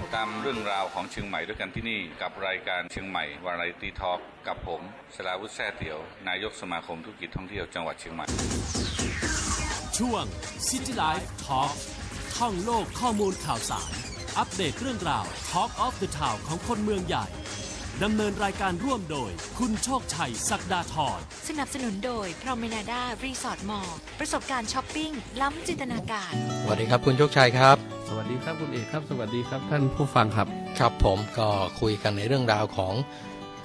ติดตามเรื่องราวของเชียงใหม่ด้วยกันที่นี่กับรายการเชียงใหม่วาไรตี้ทอล์กกับผม สลาวุฒิแซ่เตียว นายกสมาคมธุรกิจท่องเที่ยวจังหวัดเชียงใหม่ ช่วง City Life Talk ท่องโลกข้อมูลข่าวสาร อัปเดตเรื่องราว Talk of the Town ของคนเมืองใหญ่ดำเนินรายการร่วมโดย คุณโชคชัยศักดาธรสนับสนุนโดย Promenada Resort Mall ประสบการณ์ช้อปปิ้ง ล้ำจินตนาการสวัสดีครับคุณโชคชัยครับส วัสดีครับคุณเอกครับ สวัสดีครับท่านผู้ฟังครับ ครับผมก็คุยกันในเรื่องราวของ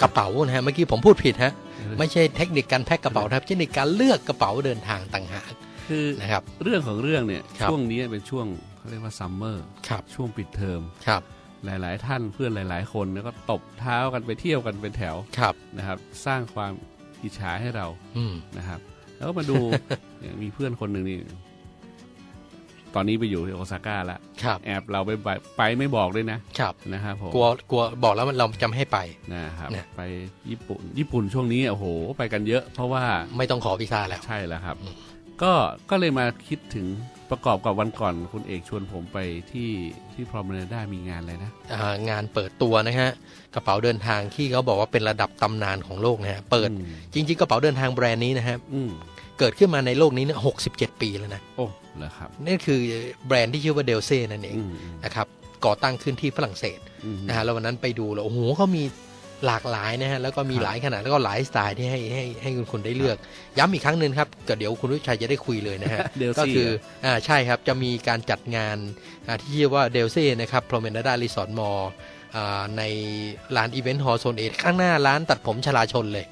กระเป๋านะฮะเมื่อกี้ผมพูดผิดฮะไม่ใช่เทคนิคการแพ็คกระเป๋านะครับเทคนิคการเลือกกระเป๋าเดินทางต่างหากคือนะครับเรื่องของเรื่องเนี่ยครับช่วงนี้เป็นช่วงเขาเรียกว่าซัมเมอร์ครับช่วงปิดเทอมครับ หลาย ๆ ท่านเพื่อนหลาย ๆ คนแล้วก็ตบเท้ากันไปเที่ยวกันเป็นแถวครับนะครับ สร้างความอิจฉาให้เราอืมนะครับ แล้วก็มาดูเนี่ยมีเพื่อนคนหนึ่งนี่ ตอนนี้ไปอยู่ที่โอซาก้าแล้วครับแอบเราไปไปไปไม่บอกด้วยนะครับนะครับผมกลัวกลัวบอกแล้วเราจะไม่ให้ไปนะครับเนี่ย ไปญี่ปุ่น ญี่ปุ่นช่วงนี้โอ้โห ไปกันเยอะ เพราะว่าไม่ต้องขอวีซ่าแล้ว ใช่แล้วครับอืมก็ก็เลยมาคิดถึงประกอบกับวันก่อนคุณเอกชวนผมไปที่ที่พรอมเนด้ามีงานอะไรนะอ่างานเปิดตัวนะฮะกระเป๋าเดินทางที่เขาบอกว่าเป็นระดับตำนานของโลกนะฮะเปิดอืมจริง ๆ กระเป๋าเดินทางแบรนด์นี้นะฮะอืม เกิดขึ้นมาในโลกนี้เนี่ยหกสิบเจ็ดปีแล้วนะ โอ้เหรอครับนี่คือแบรนด์ที่ชื่อว่าเดลเซ่นั่นเองอืมอืมนะครับก่อตั้งขึ้นที่ฝรั่งเศสอืมนะฮะแล้ววันนั้นไปดูแล้วโอ้โหเขามีหลากหลายนะฮะแล้วก็มีครับหลายขนาดแล้วก็หลายสไตล์ที่ให้ให้ให้คุณคุณได้เลือก ย้ำอีกครั้งหนึ่งครับก็เดี๋ยวคุณวิชัยจะได้คุยเลยนะฮะเดลก็ซี่คืออ่าใช่ครับจะมีการจัดงานอ่าที่ชื่อว่าเดลเซ่นะครับโปรเมนดารีสอร์ทมอล ในร้านอีเวนต์ฮอลโซนเอข้างหน้าร้านตัดผมชลาชนเลย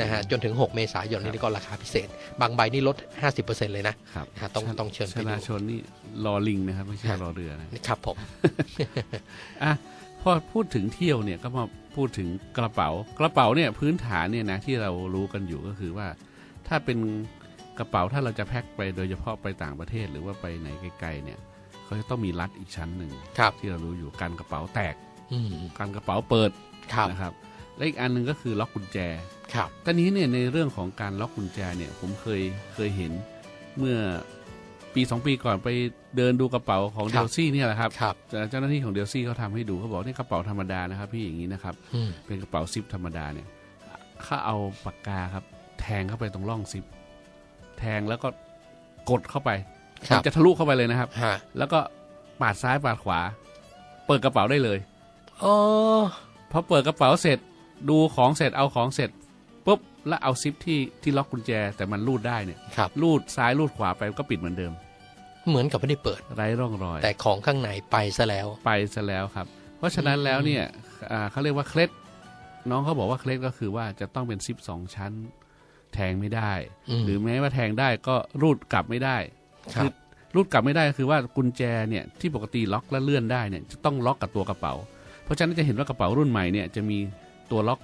นะฮะจนถึง 6 เมษายนนี้ก็ราคาพิเศษ บางใบนี่ลด 50%เลยนะครับฮะต้องต้องเชิญชไปดูลาชนนี่รอลิงนะครับ ไม่ใช่ฮะรอเรือนะครับผมอะพอพูดถึงเที่ยวเนี่ยก็มาพูดถึงกระเป๋ากระเป๋าเนี่ยพื้นฐานเนี่ยนะที่เรารู้กันอยู่ก็คือว่า ถ้าเป็นกระเป๋าถ้าเราจะแพ็คไปโดยเฉพาะไปต่างประเทศหรือว่าไปไหนไกลๆเนี่ยเขาจะต้องมีรัดอีกชั้นหนึ่งครับที่เรารู้อยู่กันกระเป๋าแตก อืมกันกระเป๋าเปิดครับนะครับและอีกอันหนึ่งก็คือล็อกกุญแจครับตอนนี้เนี่ยในเรื่องของการล็อกกุญแจเนี่ยผมเคยเคยเห็นเมื่อปีสองปีก่อนไปเดินดูกระเป๋าของคเดรับลซี่เนี่ยแหละครับครับเจ้าหน้าที่ของเดลซี่เขาทำให้ดูเขาบอกนี่กระเป๋าธรรมดานะครับ พี่อย่างนี้นะครับอืมเป็นกระเป๋าซิปธรรมดาเนี่ยเขาเอาปากกาครับ แทงเข้าไปตรงร่องซิป แทงแล้วก็กดเข้าไปครับมันจะทะลุเข้าไปเลยนะครับฮะแล้วก็ปาดซ้ายปาดขวา เปิดกระเป๋าได้เลย อ๋อพอเปิดกระเป๋าเสร็จดูของเสร็จเอาของเสร็จปุ๊บแล้วเอาซิปที่ที่ล็อกกุญแจแต่มันรูดได้เนี่ยครับรูดซ้ายรูดขวาไปก็ปิดเหมือนเดิม เหมือนกับไม่ได้เปิดไร้ร่องรอย แต่ของข้างในไปซะแล้วไปซะแล้วครับ เพราะฉะนั้นแล้วเนี่ยอ่าเขาเรียกว่าเคล็ดน้องเขาบอกว่าเคล็ดก็คือว่าจะต้องเป็นซิปสองชั้น แทงไม่ได้อืมหรือแม้ว่าแทงได้ก็รูดกลับไม่ได้ครับรูดกลับไม่ได้ก็คือว่ากุญแจเนี่ยที่ปกติล็อกและเลื่อนได้เนี่ยจะต้องล็อกกับตัวกระเป๋า เพราะฉะนั้นจะเห็นว่ากระเป๋ารุ่นใหม่เนี่ยจะมีตัวล็อก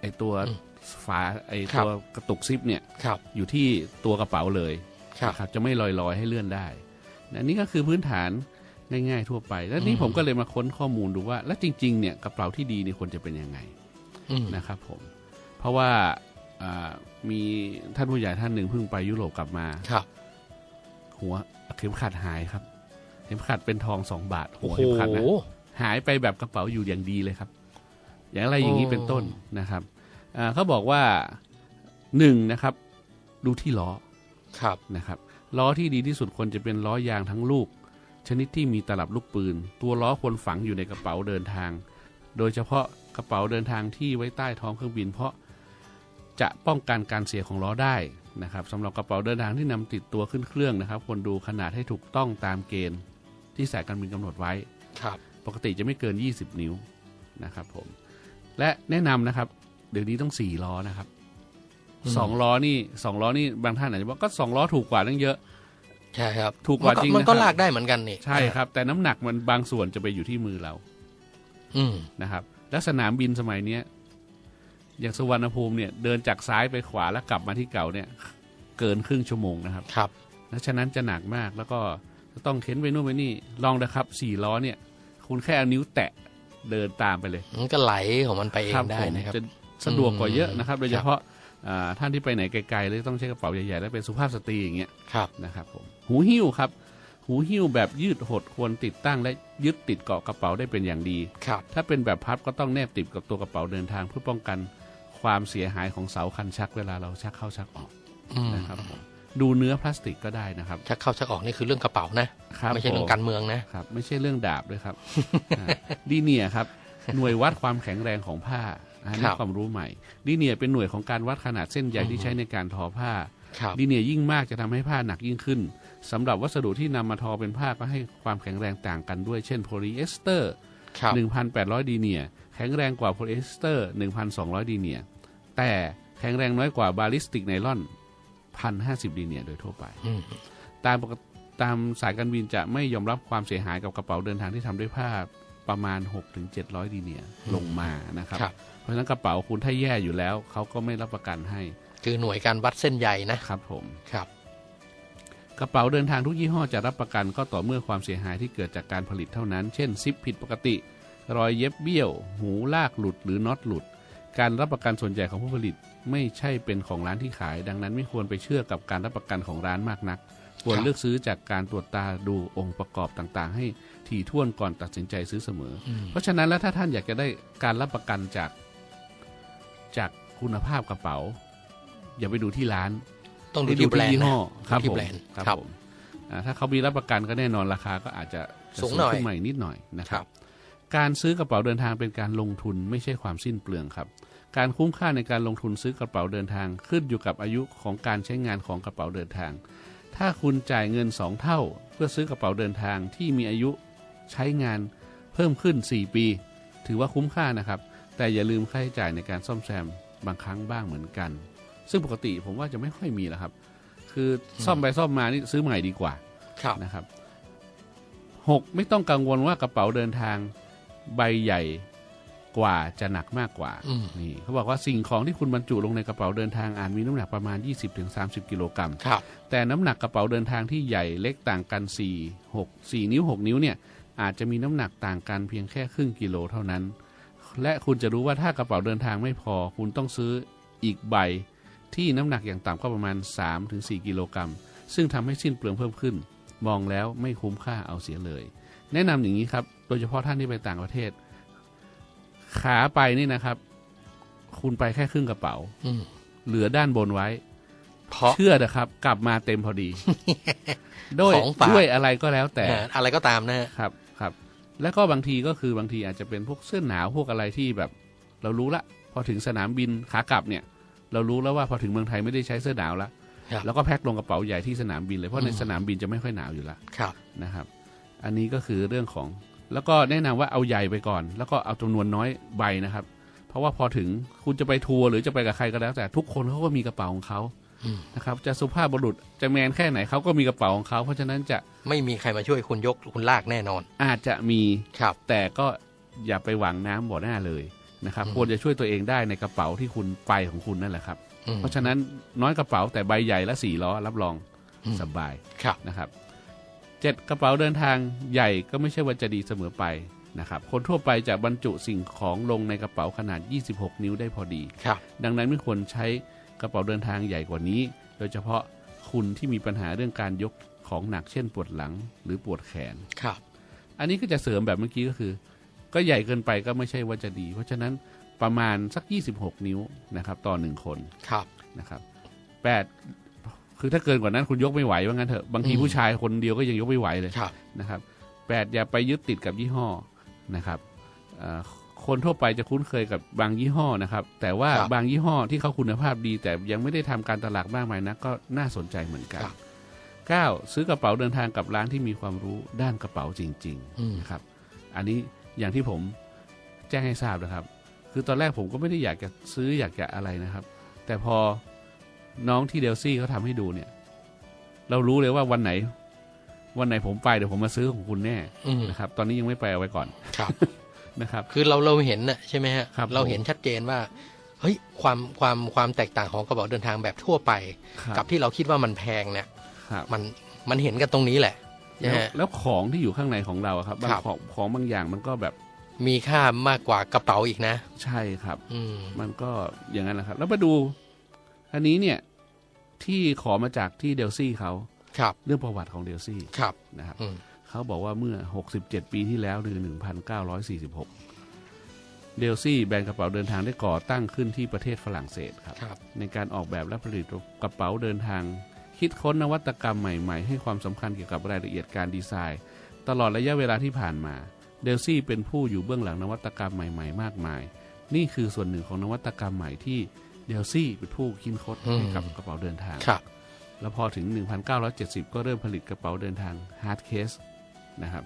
ไอตัวอืมฝาไอครับตัวกระตุกซิปเนี่ยครับอยู่ที่ตัวกระเป๋าเลยครับนะครับจะไม่ลอยๆให้เลื่อนได้นะนี่ก็คือพื้นฐานง่ายๆทั่วไป แล้วนี่อืมผมก็เลยมาค้นข้อมูลดูว่า แล้วจริง ๆ เนี่ยกระเป๋าที่ดีเนี่ยควรจะเป็นยังไงอืมนะครับผม เพราะว่าอ่ามีท่านผู้ใหญ่ท่านหนึ่งเพิ่งไปยุโรปกลับมาครับ หัวเข็มขัดหายครับ เข็มขัดเป็นทองสองบาท หัโอ้วโหเข็มขัดนะ หายไปแบบกระเป๋าอยู่อย่างดีเลยครับ อย่างอะไรอย่างนี้โอ้เป็นต้นนะครับอ่าเขาบอกว่าหนึ่งนะครับ ดูที่ล้อครับนะครับล้อที่ดีที่สุดควรจะเป็นล้อยางทั้งลูก ชนิดที่มีตลับลูกปืน ตัวล้อควรฝังอยู่ในกระเป๋าเดินทาง โดยเฉพาะกระเป๋าเดินทางที่ไว้ใต้ท้องเครื่องบิน เพราะจะป้องกันการเสียของล้อได้นะครับสำหรับกระเป๋าเดินทางที่นำติดตัวขึ้นเครื่องนะครับควรดูขนาดให้ถูกต้องตามเกณฑ์ที่สายการบินกำหนดไว้ครับ ปกติจะไม่เกิน 20 นิ้วนะครับผม และแนะนำนะครับ เดี๋ยวนี้ต้อง4ล้อนะครับอืมสองล้อนี่สองล้อนี่บางท่านอาจจะบอกก็สองล้อถูกกว่าตั้งเยอะใช่ครับ ถูกกว่าจริงมันก็นะครับลากได้เหมือนกันนี่ใช่ครับ แต่น้ำหนักมันบางส่วนจะไปอยู่ที่มือเรา อืมนะครับ แล้วสนามบินสมัยเนี้ยอย่างสุวรรณภูมิเนี่ย เดินจากซ้ายไปขวาแล้วกลับมาที่เก่าเนี่ย เกินครึ่งชั่วโมงนะครับครับแล้วฉะนั้นจะหนักมากแล้วก็จะต้องเข็นไปนู่นไปนี่ลองนะครับสี่ล้อเนี่ย คุณแค่เอานิ้วแตะเดินตามไปเลย มันก็ไหลของมันไปเองได้ผมนะครับจะสะดวกกว่าเยอะนะครับอืมโดยเฉพาะอ่าท่านที่ไปไหนไกลๆเลยต้องใช้กระเป๋าใหญ่ๆแล้วเป็นสุภาพสตรีอย่างเงี้ยครับนะครับผมหูหิ้วครับ หูหิ้วแบบยืดหดควรติดตั้งและยึดติดเกาะกระเป๋าได้เป็นอย่างดีครับถ้าเป็นแบบพับก็ต้องแนบติดกับตัวกระเป๋าเดินทาง เพื่อป้องกันความเสียหายของเสาคันชักเวลาเราชักเข้าชักออกอืมนะครับผม ดูเนื้อพลาสติกก็ได้นะครับชักเข้าชักออกนี่คือเรื่องกระเป๋านะครับไม่ใช่เรื่องผการเมืองนะครับ ไม่ใช่เรื่องดาบด้วยครับอ่าดีเนียร์ครับหน่วยวัดความแข็งแรงของผ้าอันคนี้รับความรู้ใหม่ดีเนียร์เป็นหน่วยของการวัดขนาดเส้นใยที่ใช้ในการทอผ้าครับดีเนียร์ยิ่งมากจะทำให้ผ้าหนักยิ่งขึ้นสำหรับวัสดุที่นำมาทอเป็นผ้าก็ให้ความแข็งแรงต่างกันด้วย เช่นโพลีเอสเตอร์ครับ1,800ดีเนียร์แข็งแรงกว่าโพลีเอสเตอร์ 1,200ดีเนียร์แต่แข็งแรงน้อยกว่าบาลิสติกไนลอน 1,050ดีเนียร์โดยทั่วไปอืมตามปกติตามสายการบินจะไม่ยอมรับความเสียหายกับกระเป๋าเดินทางที่ทำด้วยผ้าประมาณ6-700 ดีเนียร์ลงมานะครับครับ เพราะฉะนั้นกระเป๋าคุณถ้าแย่อยู่แล้ว เขาก็ไม่รับประกันให้ คือหน่วยการวัดเส้นใยนะครับผมครับ กระเป๋าเดินทางทุกยี่ห้อจะรับประกันก็ต่อเมื่อความเสียหายที่เกิดจากการผลิตเท่านั้น เช่นซิปผิดปกติ รอยเย็บเบี้ยว หูลากหลุดหรือน็อตหลุด การรับประกันส่วนใหญ่ของผู้ผลิตไม่ใช่เป็นของร้านที่ขาย ดังนั้นไม่ควรไปเชื่อกับการรับประกันของร้านมากนัก ควรครับเลือกซื้อจากการตรวจตาดูองค์ประกอบต่างๆ ให้ถี่ถ้วนก่อนตัดสินใจซื้อเสมออืมเพราะฉะนั้นแล้วถ้าท่านอยากจะได้การรับประกันจากจากคุณภาพกระเป๋า อย่าไปดูที่ร้าน ต้องดูที่แบรนด์ยี่นะห้อครับที่ผมแบรนด์ครับครับผมอ่าถ้าเขามีรับประกันก็แน่นอนราคาก็อาจจะจะสูงหน่อยขึ้นมาอีกนิดหน่อยนะครัครับบ การซื้อกระเป๋าเดินทางเป็นการลงทุนไม่ใช่ความสิ้นเปลืองครับการคุ้มค่าในการลงทุนซื้อกระเป๋าเดินทางขึ้นอยู่กับอายุของการใช้งานของกระเป๋าเดินทาง ถ้าคุณจ่ายเงิน 2 เท่า เพื่อซื้อกระเป๋าเดินทางที่มีอายุใช้งานเพิ่มขึ้น 4 ปี ถือว่าคุ้มค่านะครับ แต่อย่าลืมค่าใช้จ่ายในการซ่อมแซมบางครั้งบ้างเหมือนกัน ซึ่งปกติผมว่าจะไม่ค่อยมีแล้วครับ คือซ่อมไปซ่อมมานี่ซื้อใหม่ดีกว่าครับนะครับหกไม่ต้องกังวลว่ากระเป๋าเดินทาง ใบใหญ่กว่าจะหนักมากกว่าอืมนี่เขาบอกว่าสิ่งของที่คุณบรรจุลงในกระเป๋าเดินทางอาจมีน้ำหนักประมาณ 20-30 กิโลกรัมครับแต่น้ำหนักกระเป๋าเดินทางที่ใหญ่เล็กต่างกัน 4 6 4 นิ้ว 6 นิ้วเนี่ยอาจจะมีน้ำหนักต่างกันเพียงแค่ครึ่งกิโลเท่านั้น และคุณจะรู้ว่าถ้ากระเป๋าเดินทางไม่พอ คุณต้องซื้ออีกใบที่น้ำหนักอย่างต่ำก็ประมาณ 3-4 กิโลกรัม ซึ่งทำให้สิ้นเปลืองเพิ่มขึ้น มองแล้วไม่คุ้มค่าเอาเสียเลย แนะนำอย่างนี้ครับ โดยเฉพาะท่านที่ไปต่างประเทศ ขาไปนี่นะครับ คุณไปแค่ครึ่งกระเป๋าอืมเหลือด้านบนไว้ เพราะเชื่อนะครับ กลับมาเต็มพอดีด้วยของฝากด้วยอะไรก็แล้วแต่เอ่ออะไรก็ตามนะฮะครับครับ แล้วก็บางทีก็คือบางทีอาจจะเป็นพวกเสื้อหนาวพวกอะไรที่แบบ เรารู้ละ พอถึงสนามบินขากลับเนี่ย เรารู้แล้วว่าพอถึงเมืองไทยไม่ได้ใช้เสื้อหนาวละครับแล้วก็แพ็คลงกระเป๋าใหญ่ที่สนามบินเลยเพราะในอืมสนามบินจะไม่ค่อยหนาวอยู่ละครับนะครับ อันนี้ก็คือเรื่องของ แล้วก็แนะนำว่าเอาใหญ่ไปก่อน แล้วก็เอาจำนวนน้อยใบนะครับ เพราะว่าพอถึงคุณจะไปทัวร์หรือจะไปกับใครก็แล้ว แต่ทุกคนเขาก็มีกระเป๋าของเขาอืมนะครับ จะสุภาพบุรุษจะแมนแค่ไหนเขาก็มีกระเป๋าของเขาเพราะฉะนั้นจะไม่มีใครมาช่วยคุณยกคุณลากแน่นอน อาจจะมีครับ แต่ก็อย่าไปหวังน้ำบ่อหน้าเลยนะครับอืมควรจะช่วยตัวเองได้ในกระเป๋าที่คุณไปของคุณนั่นแหละครับอืมเพราะฉะนั้นน้อยกระเป๋าแต่ใบใหญ่และสี่ล้อรับรองอืมสบายครับนะครับ เจ็ดกระเป๋าเดินทางใหญ่ก็ไม่ใช่ว่าจะดีเสมอไปนะครับคนทั่วไปจะบรรจุสิ่งของลงในกระเป๋าขนาด 26 นิ้วได้พอดีครับดังนั้นไม่ควรใช้กระเป๋าเดินทางใหญ่กว่านี้ โดยเฉพาะคุณที่มีปัญหาเรื่องการยกของหนักเช่นปวดหลังหรือปวดแขนครับ อันนี้ก็จะเสริมแบบเมื่อกี้ก็คือ ก็ใหญ่เกินไปก็ไม่ใช่ว่าจะดี เพราะฉะนั้นประมาณสัก 26 นิ้วนะครับต่อหนึ่งคนครับนะครับแปด คือถ้าเกินกว่านั้นคุณยกไม่ไหวว่างั้นเถอะบางทีอืมผู้ชายคนเดียวก็ยังยกไม่ไหวเลยครับ นะครับแปดอย่าไปยึดติดกับยี่ห้อนะครับเอ่อคนทั่วไปจะคุ้นเคยกับบางยี่ห้อนะครับ แต่ว่าครับบางยี่ห้อที่เขาคุณภาพดี แต่ยังไม่ได้ทำการตลาดมากมายนะก็น่าสนใจเหมือนกันครับ เก้าซื้อกระเป๋าเดินทางกับร้านที่มีความรู้ด้านกระเป๋าจริงอืมๆนะครับอันนี้อย่างที่ผมแจ้งให้ทราบนะครับ คือตอนแรกผมก็ไม่ได้อยากจะซื้ออยากจะอะไรนะครับ แต่พอ น้องที่เดลซี่เขาทำให้ดูเนี่ย เรารู้เลยว่าวันไหน วันไหนผมไปเดี๋ยวผมมาซื้อของคุณแน่อืม นะครับ ตอนนี้ยังไม่ไปเอาไว้ก่อนครับ นะครับ คือเราเราเห็นน่ะใช่ไหมฮะครับเราเห็นชัดเจนว่าเฮ้ยความความความแตกต่างของกระเป๋าเดินทางแบบทั่วไปครับกับที่เราคิดว่ามันแพงเนี่ยครับ มันมันเห็นกันตรงนี้แหละแล้วนะฮะ แล้วของที่อยู่ข้างในของเราอะครับบางครับ ของของบางอย่างมันก็แบบมีค่ามากกว่ากระเป๋าอีกนะ ใช่ครับ อืม มันก็อย่างนั้นแหละครับ แล้วมาดู อันนี้เนี่ย ที่ขอมาจากที่เดลซี่เขาครับ เรื่องประวัติของเดลซี่ครับนะครับอืมเขาบอกว่าเมื่อ 67 ปีที่แล้วคือ 1946 เดลซี่แบรนด์กระเป๋าเดินทางได้ก่อตั้งขึ้นที่ประเทศฝรั่งเศสครับครับในการออกแบบและผลิตกระเป๋าเดินทาง คิดค้นนวัตกรรมใหม่ๆ ให้ความสำคัญเกี่ยวกับรายละเอียดการดีไซน์ ตลอดระยะเวลาที่ผ่านมา เดลซี่เป็นผู้อยู่เบื้องหลังนวัตกรรมใหม่ ๆ มากมาย นี่คือส่วนหนึ่งของนวัตกรรมใหม่ที่ เดลซี่เป็นผู้คิดค้นให้กับกระเป๋าเดินทางครับ แล้วพอถึง 1970 ก็เริ่มผลิตกระเป๋าเดินทาง Hard Case นะครับ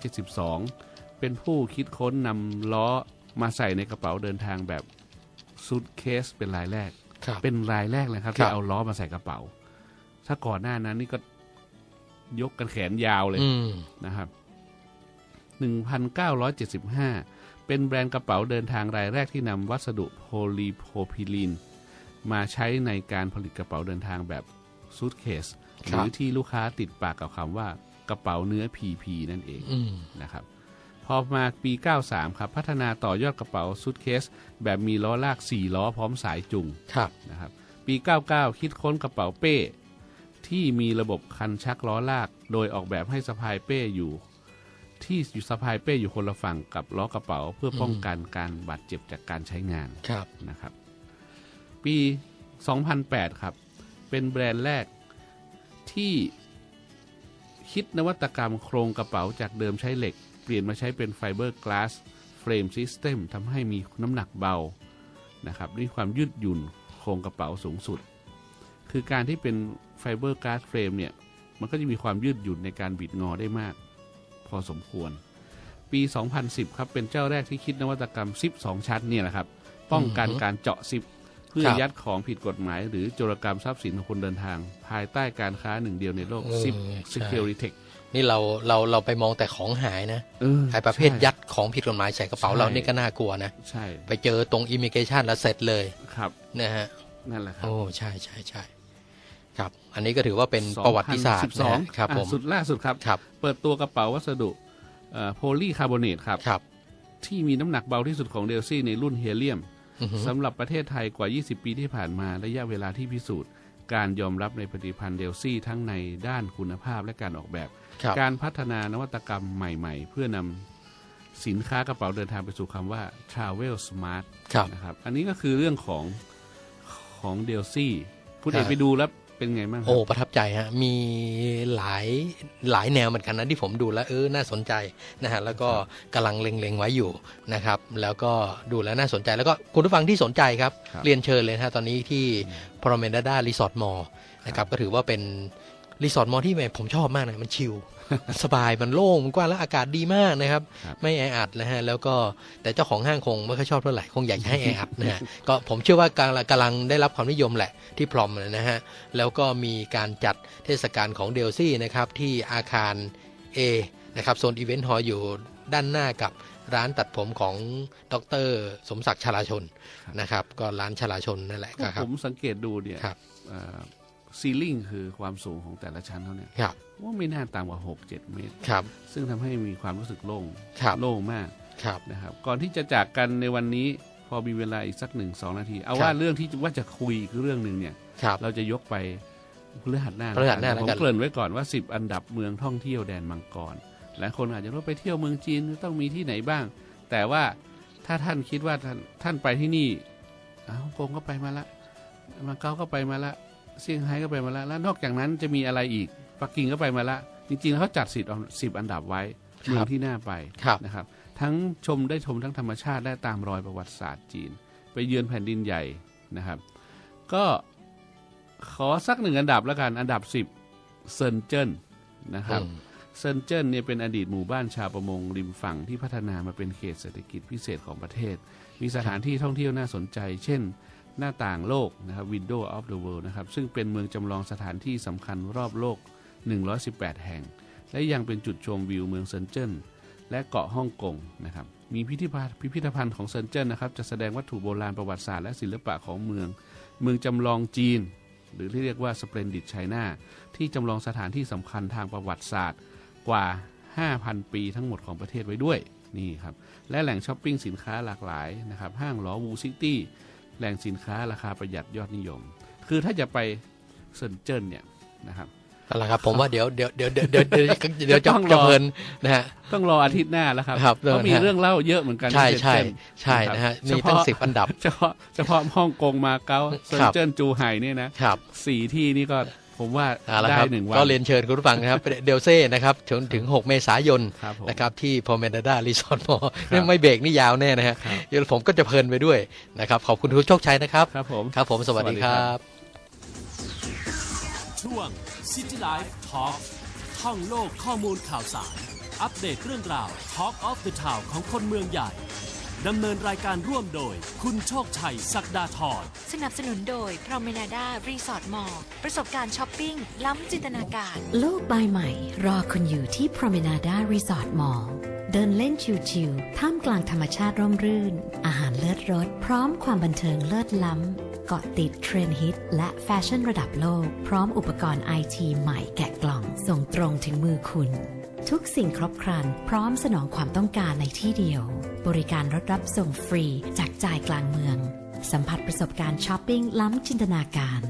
1972 เป็นผู้คิดค้นนำล้อมาใส่ในกระเป๋าเดินทางแบบซูทเคสเป็นรายแรกครับเป็นรายแรกเลยครับครัที่บเอาล้อมาใส่กระเป๋า ถ้าก่อนหน้านั้นนี่ก็ยกกันแขนยาวเลยอืมนะครับ 1975 เป็นแบรนด์กระเป๋าเดินทางรายแรกที่นำวัสดุโพลีโพรพิลีน มาใช้ในการผลิตกระเป๋าเดินทางแบบซูทเคสหครัรืบอที่ลูกค้าติดปากกับคำว่ากระเป๋าเนื้อ PP นั่นเองอืมนะครับพอมาปี 93 ครับ พัฒนาต่อยอดกระเป๋าซูทเคส แบบมีล้อลาก 4 ล้อพร้อมสายจุงครับนะครับ ปี 99 คิดค้นกระเป๋าเป้ ที่มีระบบคันชักล้อลาก โดยออกแบบให้สะพายเป้อยู่ ที่อยู่สะพายเป้อยู่คนละฝั่งกับล้อกระเป๋าเพื่อป้องกันการบาดเจ็บจากการใช้งานครับนะครับ ปี 2008 ครับ เป็นแบรนด์แรกที่คิดนวัตกรรมโครงกระเป๋าจากเดิมใช้เหล็ก เปลี่ยนมาใช้เป็นไฟเบอร์กลาสเฟรมซิสเต็มทำให้มีน้ำหนักเบานะครับมีความยืดหยุ่นโครงกระเป๋าสูงสุด คือการที่เป็นไฟเบอร์กลาสเฟรมเนี่ย มันก็จะมีความยืดหยุ่นในการบิดงอได้มากพ อสมควร ปี 2010 ครับ เป็นเจ้าแรกที่คิดนวัตกรรมซิป2ชั้นเนี่ยแหละครับ ป้องกันอือฮึการเจาะซิปเพื่อครับยัดของผิดกฎหมาย หรือโจรกรรมทรัพย์สินของคนเดินทาง ภายใต้การค้าหนึ่งเดียวในโลกเออซิปใช่ Security นี่เราเราเราไปมองแต่ของหายนะเออไอ้ประเภทใช่ยัดของผิดกฎหมายใส่กระเป๋าใช่เรานี่ก็น่ากลัวนะใช่ ไปเจอตรงอิมิเกชันแล้วเสร็จเลยครับนะฮะนั่นแหละครับโอ้ใช่ใช่ใช่ ครับ อันนี้ก็ถือว่าเป็นประวัติศาสตร์นะฮะ2012ครับอะผมสุดล่าสุดครับครับเปิดตัวกระเป๋าวัสดุโพลีคาร์บอเนตครับครับที่มีน้ำหนักเบาที่สุดของเดลซี่ในรุ่นเฮเลียมอือฮึสำหรับประเทศไทยกว่า 20 ปีที่ผ่านมาระยะเวลาที่พิสูจน์ การยอมรับในผลิตภัณฑ์เดลซี่ทั้งในด้านคุณภาพและการออกแบบครับการพัฒนานวัตกรรมใหม่ ๆ เพื่อนำสินค้ากระเป๋าเดินทางไปสู่คำว่า Travel Smart ครับนะครับ อันนี้ก็คือเรื่องของของเดลซี่คุณเอกฮะไปดูแล้ว เป็นไงบ้างครัโอ้บประทับใจฮะมีหลายหลายแนวเหมือนกันนะที่ผมดูแล้วเออน่าสนใจนะฮะแล้วก็กำลังเล็งๆไว้อยู่นะครับ แล้วก็ดูแล้วน่าสนใจ แล้วก็คุณผู้ฟังที่สนใจครับครับเรียนเชิญเลยนะฮะตอนนี้ที่พร o เมนดารีสอร์ทมอลนะครับก็ถือว่าเป็นรีสอร์ทมอลที่แหมผมชอบมากนะมันชิล สบายมันโล่งมันกว้างแล้วอากาศดีมากนะครับครับ ไม่แออัดนะฮะแล้วก็แต่เจ้าของห้างคงไม่ค่อยชอบเท่าไหร่คงอยากจะให้แออัดนะฮะก็ผมเชื่อว่ากำลังกำลังได้รับความนิยมแหละที่พรอมนะฮะแล้วก็มีการจัดเทศกาลของเดลซี่นะครับที่อาคาร A นะครับโซนอีเวนต์ฮอลอยู่ด้านหน้ากับร้านตัดผมของดร สมศักดิ์ชลาชนนะครับ ก็ร้านชลาชนนั่นแหละก็ครัผบมสังเกตดูเนี่ยครับ ซีลิงคือความสูงของแต่ละชั้นเขาเนี่ยครับว่าไม่น่าต่ำกว่า6-7เมตร ครับ ซึ่งทำให้มีความรู้สึกโล่งครับโล่งมากครับนะครับ ก่อนที่จะจากกันในวันนี้พอมีเวลาอีกสักหนึ่งสองนาที เอาครับว่าเรื่องที่ว่าจะคุยอีกเรื่องหนึ่งเนี่ยครับเราจะยกไปพฤหัสหน้าพฤหัสหน้าแล้วผมกันเกริ่นไว้ก่อนว่า10อันดับเมืองท่องเที่ยวแดนมังกรหลายคนอาจจะรู้ไปเที่ยวเมืองจีนต้องมีที่ไหนบ้าง แต่ว่าถ้าท่านคิดว่าท่านท่านไปที่นี่อ้าวฮ่องกงก็ไปมาละมาเก๊าก็ไปมาละ เซี่ยงไฮ้ก็ไปมาละแล้วนอกจากนั้นจะมีอะไรอีกปักกิ่งก็ไปมาละจริงๆแล้วเขาจัดสิบสิบอันดับไว้เมืองที่น่าไปครับนะครับ ทั้งชมได้ชมทั้งธรรมชาติและตามรอยประวัติศาสตร์จีน ไปเยือนแผ่นดินใหญ่นะครับ ก็ขอสักหนึ่งอันดับแล้วกัน อันดับ10เซินเจิ้นนะครับอืมเซินเจิ้นเนี่ยเป็นอดีตหมู่บ้านชาวประมงริมฝั่งที่พัฒนามาเป็นเขตเศรษฐกิจพิเศษของประเทศ มีสถานที่ท่องเที่ยวน่าสนใจ เช่น หน้าต่างโลกนะครับ Window of the World นะครับ ซึ่งเป็นเมืองจำลองสถานที่สำคัญรอบโลก 118 แห่ง และยังเป็นจุดชมวิวเมืองเซินเจิ้นและเกาะฮ่องกงนะครับ มีพิพิธภัณฑ์พิพิธภัณฑ์ของเซินเจิ้นนะครับ จะแสดงวัตถุโบราณประวัติศาสตร์และศิลปะของเมือง เมืองจำลองจีน หรือที่เรียกว่า Splendid China ที่จำลองสถานที่สำคัญทางประวัติศาสตร์กว่า 5,000 ปีทั้งหมดของประเทศไว้ด้วยนี่ครับ และแหล่งช้อปปิ้งสินค้าหลากหลายนะครับ ห้างหลอวูซิตี้ แหล่งสินค้าราคาประหยัดยอดนิยม คือถ้าจะไปเซินเจิ้นเนี่ยนะครับเอาละครับผมว่าเดี๋ยวเดี๋ยวเดี๋ยวเดี๋ยวเดี๋ยวเดี๋ยวเดี๋ยวจะต้องรอจะเพลินนะฮะต้องรออาทิตย์หน้าแล้วครับครับเพราะมีฮะเรื่องเล่าเยอะเหมือนกันใช่ที่ใช่เซ็นใช่นะฮะเฉมีพาตั้งสิบอันดับ เฉพาะเฉพาะฮ่องกงมาเก๊าเซินเจิ้นจูไห่เนี่ยนะครับสี่ที่นี่ก็ ผมว่าเอาละได้ครับหนึ่งวันก็เรียนเชิญคุณผู้ฟังนะครับเดลเซ่นะครับถึงถึง 6 เมษายนครับผมนะครับที่พอเมนดารีสอร์ทมอครับไม่เบรกนี่ยาวแน่นะฮะครับเดี๋ยวผมก็จะเพลินไปด้วยนะครับขอบคุณคุณโชคชัยนะครับครับผมครับผมสวัสดีสวัสดีคครัรับบช่วง City Life Talk ท่องโลกข้อมูลข่าวสาร อัปเดตเรื่องราว Talk of the Town ของคนเมืองใหญ่ ดำเนินรายการร่วมโดย คุณโชคชัย ศักดาธรสนับสนุนโดย Promenada Resort Mall ประสบการณ์ช้อปปิ้ง ล้ำจินตนาการ โลกใบใหม่ รอคุณอยู่ที่ Promenada Resort Mall เดินเล่นชิวๆท่ามกลางธรรมชาติร่มรื่น อาหารเลิศรส พร้อมความบันเทิงเลิศล้ำเกาะติดเทรนด์ฮิต และแฟชั่นระดับโลก พร้อมอุปกรณ์ไอทีใหม่แกะกล่อง ส่งตรงถึงมือคุณ ทุกสิ่งครบครัน พร้อมสนองความต้องการในที่เดียว บริการรถรับส่งฟรีจากจ่ายกลางเมือง สัมผัสประสบการณ์ช้อปปิ้งล้ำจินตนาการ